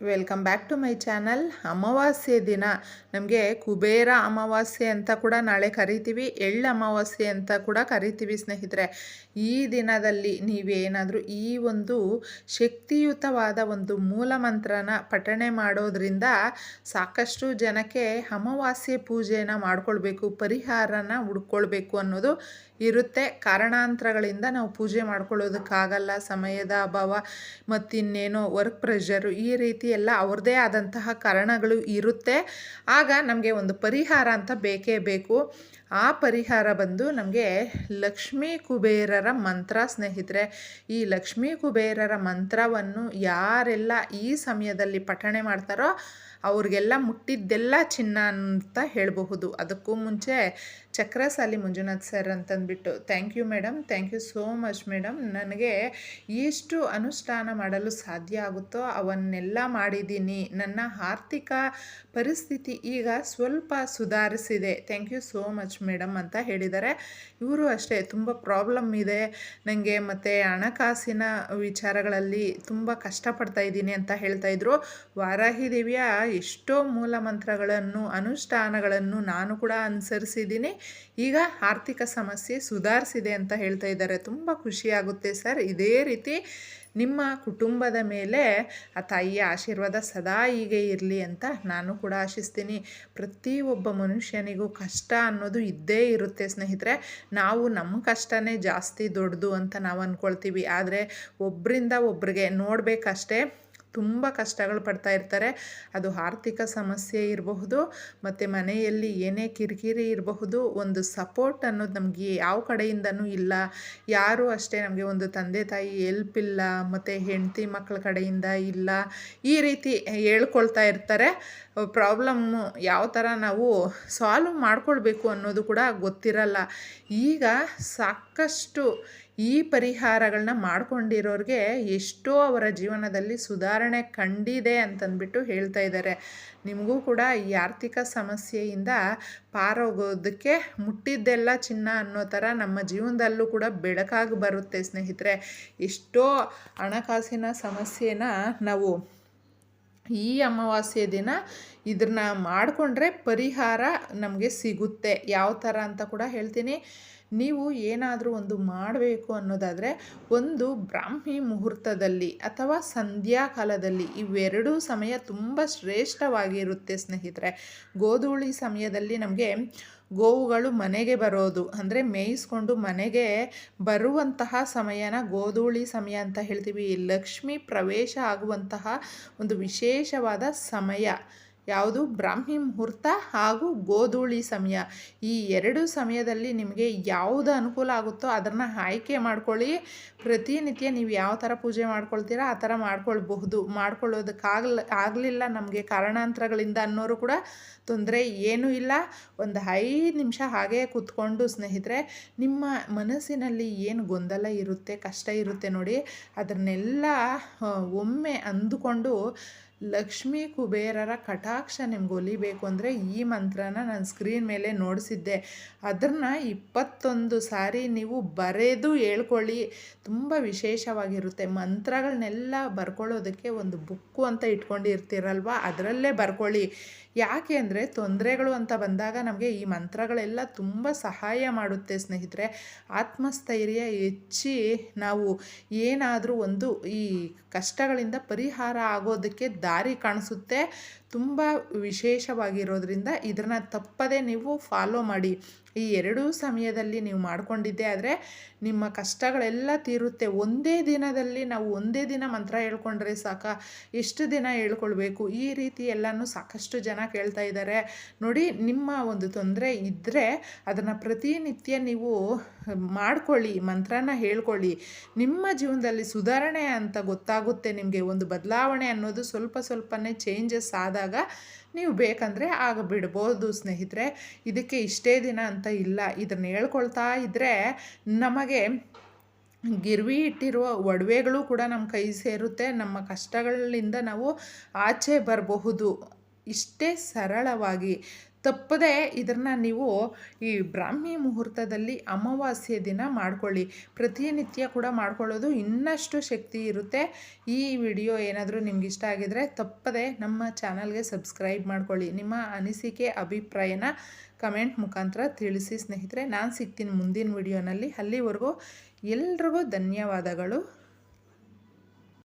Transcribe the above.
Welcome back to my channel. ಅಮಾವಾಸ್ಯೆ ದಿನ. ನಮಗೆ ಕುಬೇರ ಅಮಾವಾಸ್ಯೆ ಅಂತ ಕೂಡ ನಾಳೆ ಕರಿತೀವಿ. ಎಳ್ಳು ಅಮಾವಾಸ್ಯೆ ಅಂತ ಕೂಡ ಕರಿತೀವಿ ಸ್ನೇಹಿತರೆ. ಈ ದಿನದಲ್ಲಿ ನೀವೇನಾದರೂ ಈ ಒಂದು ಶಕ್ತಿಯುತವಾದ ಒಂದು ಮೂಲ ಮಂತ್ರನ ಪಠಣೆ ಮಾಡೋದ್ರಿಂದ ಸಾಕಷ್ಟು ಜನಕ್ಕೆ ಅಮಾವಾಸ್ಯೆ ಪೂಜೆನ ಮಾಡ್ಕೊಳ್ಬೇಕು, ಪರಿಹಾರನ ಹುಡ್ಕೊಳ್ಬೇಕು ಅನ್ನೋದು ಇರುತ್ತೆ. ಕಾರಣಾಂತರಗಳಿಂದ ನಾವು ಪೂಜೆ ಮಾಡ್ಕೊಳ್ಳೋದಕ್ಕಾಗಲ್ಲ. ಸಮಯದ ಅಭಾವ ಮತ್ತಿನ್ನೇನೋ ವರ್ಕ್ ಪ್ರೆಷರು ಈ ರೀತಿ ಎಲ್ಲ ಅವ್ರದ್ದೇ ಆದಂತಹ ಕಾರಣಗಳು ಇರುತ್ತೆ. ಆಗ ನಮಗೆ ಒಂದು ಪರಿಹಾರ ಅಂತ ಬೇಕೇ ಬೇಕು. ಆ ಪರಿಹಾರ ಬಂದು ನಮಗೆ ಲಕ್ಷ್ಮೀ ಕುಬೇರರ ಮಂತ್ರ ಸ್ನೇಹಿತರೆ, ಈ ಲಕ್ಷ್ಮೀ ಕುಬೇರರ ಮಂತ್ರವನ್ನು ಯಾರೆಲ್ಲ ಈ ಸಮಯದಲ್ಲಿ ಪಠಣೆ ಮಾಡ್ತಾರೋ ಅವ್ರಿಗೆಲ್ಲ ಮುಟ್ಟಿದ್ದೆಲ್ಲ ಚಿನ್ನ ಅಂತ ಹೇಳಬಹುದು. ಅದಕ್ಕೂ ಮುಂಚೆ ಚಕ್ರಸಾಲಿ ಮಂಜುನಾಥ್ ಸರ್ ಅಂತಂದ್ಬಿಟ್ಟು thank you madam thank you so much madam ನನಗೆ ಎಷ್ಟು ಅನುಷ್ಠಾನ ಮಾಡಲು ಸಾಧ್ಯ ಆಗುತ್ತೋ ಅವನ್ನೆಲ್ಲ ಮಾಡಿದ್ದೀನಿ. ನನ್ನ ಆರ್ಥಿಕ ಪರಿಸ್ಥಿತಿ ಈಗ ಸ್ವಲ್ಪ ಸುಧಾರಿಸಿದೆ. Thank you so much madam ಅಂತ ಹೇಳಿದ್ದಾರೆ. ಇವರು ಅಷ್ಟೇ, ತುಂಬ ಪ್ರಾಬ್ಲಮ್ ಇದೆ. ನನಗೆ ಮತ್ತು ಹಣಕಾಸಿನ ವಿಚಾರಗಳಲ್ಲಿ ತುಂಬ ಕಷ್ಟಪಡ್ತಾ ಇದ್ದೀನಿ ಅಂತ ಹೇಳ್ತಾ ಇದ್ರು. ವಾರಾಹಿ ದೇವಿಯ ಎಷ್ಟೋ ಮೂಲ ಮಂತ್ರಗಳನ್ನು ಅನುಷ್ಠಾನಗಳನ್ನು ನಾನು ಕೂಡ ಅನುಸರಿಸಿದ್ದೀನಿ. ಈಗ ಆರ್ಥಿಕ ಸಮಸ್ಯೆ ಸುಧಾರಿಸಿದೆ ಅಂತ ಹೇಳ್ತಾ ಇದ್ದಾರೆ. ತುಂಬ ಖುಷಿಯಾಗುತ್ತೆ ಸರ್. ಇದೇ ರೀತಿ ನಿಮ್ಮ ಕುಟುಂಬದ ಮೇಲೆ ಆ ತಾಯಿಯ ಆಶೀರ್ವಾದ ಸದಾ ಹೀಗೆ ಇರಲಿ ಅಂತ ನಾನು ಕೂಡ ಆಶಿಸ್ತೀನಿ. ಪ್ರತಿಯೊಬ್ಬ ಮನುಷ್ಯನಿಗೂ ಕಷ್ಟ ಅನ್ನೋದು ಇದ್ದೇ ಇರುತ್ತೆ ಸ್ನೇಹಿತರೆ. ನಾವು ನಮ್ಮ ಕಷ್ಟನೇ ಜಾಸ್ತಿ ದೊಡ್ಡದು ಅಂತ ನಾವು ಅಂದ್ಕೊಳ್ತೀವಿ ಆದರೆ ಒಬ್ಬರಿಂದ ಒಬ್ರಿಗೆ ನೋಡಬೇಕಷ್ಟೇ ತುಂಬ ಕಷ್ಟಗಳು ಪಡ್ತಾ ಇರ್ತಾರೆ. ಅದು ಆರ್ಥಿಕ ಸಮಸ್ಯೆ ಇರಬಹುದು, ಮತ್ತು ಮನೆಯಲ್ಲಿ ಏನೇ ಕಿರಿಕಿರಿ ಇರಬಹುದು, ಒಂದು ಸಪೋರ್ಟ್ ಅನ್ನೋದು ನಮಗೆ ಯಾವ ಕಡೆಯಿಂದನೂ ಇಲ್ಲ. ಯಾರೂ ಅಷ್ಟೇ ನಮಗೆ ಒಂದು ತಂದೆ ತಾಯಿ ಎಲ್ಪ್ ಇಲ್ಲ, ಮತ್ತು ಹೆಂಡತಿ ಮಕ್ಕಳ ಕಡೆಯಿಂದ ಇಲ್ಲ. ಈ ರೀತಿ ಹೇಳ್ಕೊಳ್ತಾ ಇರ್ತಾರೆ. ಪ್ರಾಬ್ಲಮ್ಮು ಯಾವ ಥರ ನಾವು ಸಾಲ್ವ್ ಮಾಡ್ಕೊಳ್ಬೇಕು ಅನ್ನೋದು ಕೂಡ ಗೊತ್ತಿರಲ್ಲ. ಈಗ ಸಾಕಷ್ಟು ಈ ಪರಿಹಾರಗಳನ್ನ ಮಾಡ್ಕೊಂಡಿರೋರಿಗೆ ಎಷ್ಟೋ ಅವರ ಜೀವನದಲ್ಲಿ ಸುಧಾರಣೆ ಕಂಡಿದೆ ಅಂತಂದ್ಬಿಟ್ಟು ಹೇಳ್ತಾ ಇದ್ದಾರೆ. ನಿಮಗೂ ಕೂಡ ಈ ಆರ್ಥಿಕ ಸಮಸ್ಯೆಯಿಂದ ಪಾರೋಗೋದಕ್ಕೆ ಮುಟ್ಟಿದ್ದೆಲ್ಲ ಚಿನ್ನ ಅನ್ನೋ ಥರ ನಮ್ಮ ಜೀವನದಲ್ಲೂ ಕೂಡ ಬೆಳಕಾಗಿ ಬರುತ್ತೆ ಸ್ನೇಹಿತರೆ. ಎಷ್ಟೋ ಹಣಕಾಸಿನ ಸಮಸ್ಯೆನ ನಾವು ಈ ಅಮಾವಾಸ್ಯೆ ದಿನ ಇದನ್ನ ಮಾಡಿಕೊಂಡ್ರೆ ಪರಿಹಾರ ನಮಗೆ ಸಿಗುತ್ತೆ. ಯಾವ ಥರ ಅಂತ ಕೂಡ ಹೇಳ್ತೀನಿ. ನೀವು ಏನಾದರೂ ಒಂದು ಮಾಡಬೇಕು ಅನ್ನೋದಾದರೆ ಒಂದು ಬ್ರಾಹ್ಮಿ ಮುಹೂರ್ತದಲ್ಲಿ ಅಥವಾ ಸಂಧ್ಯಾ ಕಾಲದಲ್ಲಿ ಇವೆರಡೂ ಸಮಯ ತುಂಬ ಶ್ರೇಷ್ಠವಾಗಿರುತ್ತೆ ಸ್ನೇಹಿತರೆ. ಗೋಧೂಳಿ ಸಮಯದಲ್ಲಿ ನಮಗೆ ಗೋವುಗಳು ಮನೆಗೆ ಬರೋದು. ಅಂದರೆ ಮೇಯಿಸ್ಕೊಂಡು ಮನೆಗೆ ಬರುವಂತಹ ಸಮಯನ ಗೋಧೂಳಿ ಸಮಯ ಅಂತ ಹೇಳ್ತೀವಿ. ಲಕ್ಷ್ಮಿ ಪ್ರವೇಶ ಆಗುವಂತಹ ಒಂದು ವಿಶೇಷವಾದ ಸಮಯ. ಯಾವುದು? ಬ್ರಾಹ್ಮಿ ಮುಹೂರ್ತ ಹಾಗೂ ಗೋಧೂಳಿ ಸಮಯ. ಈ ಎರಡು ಸಮಯದಲ್ಲಿ ನಿಮಗೆ ಯಾವುದು ಅನುಕೂಲ ಆಗುತ್ತೋ ಅದನ್ನು ಆಯ್ಕೆ ಮಾಡ್ಕೊಳ್ಳಿ. ಪ್ರತಿನಿತ್ಯ ನೀವು ಯಾವ ಥರ ಪೂಜೆ ಮಾಡ್ಕೊಳ್ತೀರಾ ಆ ಥರ ಮಾಡ್ಕೊಳ್ಬಹುದು. ಮಾಡ್ಕೊಳ್ಳೋದಕ್ಕಾಗಲ್ಲ ಆಗಲಿಲ್ಲ ನಮಗೆ ಕಾರಣಾಂತರಗಳಿಂದ ಅನ್ನೋರು ಕೂಡ ತೊಂದರೆ ಏನೂ ಇಲ್ಲ. ಒಂದು ಐದು ನಿಮಿಷ ಹಾಗೇ ಕೂತ್ಕೊಂಡು ಸ್ನೇಹಿತರೆ, ನಿಮ್ಮ ಮನಸ್ಸಿನಲ್ಲಿ ಏನು ಗೊಂದಲ ಇರುತ್ತೆ, ಕಷ್ಟ ಇರುತ್ತೆ ನೋಡಿ, ಅದನ್ನೆಲ್ಲ ಒಮ್ಮೆ ಅಂದುಕೊಂಡು ಲಕ್ಷ್ಮೀ ಕುಬೇರರ ಕಟಾಕ್ಷ ನಿಮ್ಗೆ ಒಲಿಬೇಕು ಅಂದರೆ ಈ ಮಂತ್ರನ ನಾನು ಸ್ಕ್ರೀನ್ ಮೇಲೆ ನೋಡಿಸಿದ್ದೆ. ಅದನ್ನು ಇಪ್ಪತ್ತೊಂದು ಸಾರಿ ನೀವು ಬರೆದು ಹೇಳ್ಕೊಳ್ಳಿ. ತುಂಬ ವಿಶೇಷವಾಗಿರುತ್ತೆ. ಮಂತ್ರಗಳನ್ನೆಲ್ಲ ಬರ್ಕೊಳ್ಳೋದಕ್ಕೆ ಒಂದು ಬುಕ್ಕು ಅಂತ ಇಟ್ಕೊಂಡಿರ್ತೀರಲ್ವ? ಅದರಲ್ಲೇ ಬರ್ಕೊಳ್ಳಿ. ಯಾಕೆ ಅಂದರೆ ತೊಂದರೆಗಳು ಅಂತ ಬಂದಾಗ ನಮಗೆ ಈ ಮಂತ್ರಗಳೆಲ್ಲ ತುಂಬ ಸಹಾಯ ಮಾಡುತ್ತೆ ಸ್ನೇಹಿತರೆ. ಆತ್ಮಸ್ಥೈರ್ಯ ಹೆಚ್ಚಿ ನಾವು ಏನಾದರೂ ಒಂದು ಈ ಕಷ್ಟಗಳಿಂದ ಪರಿಹಾರ ಆಗೋದಕ್ಕೆ ದಾರಿ ಕಾಣಿಸುತ್ತೆ. ತುಂಬ ವಿಶೇಷವಾಗಿರೋದ್ರಿಂದ ಇದನ್ನು ತಪ್ಪದೇ ನೀವು ಫಾಲೋ ಮಾಡಿ. ಈ ಎರಡೂ ಸಮಯದಲ್ಲಿ ನೀವು ಮಾಡಿಕೊಂಡಿದ್ದೆ ಆದರೆ ನಿಮ್ಮ ಕಷ್ಟಗಳೆಲ್ಲ ತೀರುತ್ತೆ. ಒಂದೇ ದಿನದಲ್ಲಿ ನಾವು ಒಂದೇ ದಿನ ಮಂತ್ರ ಹೇಳ್ಕೊಂಡ್ರೆ ಸಾಕ. ಎಷ್ಟು ದಿನ ಹೇಳ್ಕೊಳ್ಬೇಕು? ಈ ರೀತಿ ಎಲ್ಲನೂ ಸಾಕಷ್ಟು ಜನ ಕೇಳ್ತಾ ಇದ್ದಾರೆ ನೋಡಿ, ನಿಮ್ಮ ಒಂದು ತೊಂದರೆ ಇದ್ದರೆ ಅದನ್ನು ಪ್ರತಿನಿತ್ಯ ನೀವು ಮಾಡ್ಕೊಳ್ಳಿ, ಮಂತ್ರನ ಹೇಳ್ಕೊಳ್ಳಿ. ನಿಮ್ಮ ಜೀವನದಲ್ಲಿ ಸುಧಾರಣೆ ಅಂತ ಗೊತ್ತಾಗುತ್ತೆ ನಿಮಗೆ. ಒಂದು ಬದಲಾವಣೆ ಅನ್ನೋದು ಸ್ವಲ್ಪ ಸ್ವಲ್ಪನೇ ಚೇಂಜಸ್ ಆದಾಗ ನೀವು ಬೇಕಂದರೆ ಆಗ ಬಿಡ್ಬೋದು ಸ್ನೇಹಿತರೆ. ಇದಕ್ಕೆ ಇಷ್ಟೇ ದಿನ ಅಂತ ಇಲ್ಲ. ಇದನ್ನು ಹೇಳ್ಕೊಳ್ತಾ ಇದ್ದರೆ ನಮಗೆ ಗಿರ್ವಿ ಇಟ್ಟಿರುವ ಒಡವೆಗಳು ಕೂಡ ನಮ್ಮ ಕೈ ಸೇರುತ್ತೆ. ನಮ್ಮ ಕಷ್ಟಗಳಿಂದ ನಾವು ಆಚೆ ಬರಬಹುದು. ಇಷ್ಟೇ ಸರಳವಾಗಿ. ತಪ್ಪದೆ ಇದನ್ನು ನೀವು ಈ ಬ್ರಾಹ್ಮಿ ಮುಹೂರ್ತದಲ್ಲಿ ಅಮಾವಾಸ್ಯೆ ದಿನ ಮಾಡ್ಕೊಳ್ಳಿ. ಪ್ರತಿನಿತ್ಯ ಕೂಡ ಮಾಡ್ಕೊಳ್ಳೋದು ಇನ್ನಷ್ಟು ಶಕ್ತಿ ಇರುತ್ತೆ. ಈ ವಿಡಿಯೋ ಏನಾದರೂ ನಿಮ್ಗೆ ಇಷ್ಟ ಆಗಿದರೆ ತಪ್ಪದೆ ನಮ್ಮ ಚಾನಲ್ಗೆ ಸಬ್ಸ್ಕ್ರೈಬ್ ಮಾಡ್ಕೊಳ್ಳಿ. ನಿಮ್ಮ ಅನಿಸಿಕೆ, ಅಭಿಪ್ರಾಯನ ಕಮೆಂಟ್ ಮುಖಾಂತರ ತಿಳಿಸಿ ಸ್ನೇಹಿತರೆ. ನಾನು ಸಿಗ್ತೀನಿ ಮುಂದಿನ ವಿಡಿಯೋನಲ್ಲಿ. ಅಲ್ಲಿವರೆಗೂ ಎಲ್ರಿಗೂ ಧನ್ಯವಾದಗಳು.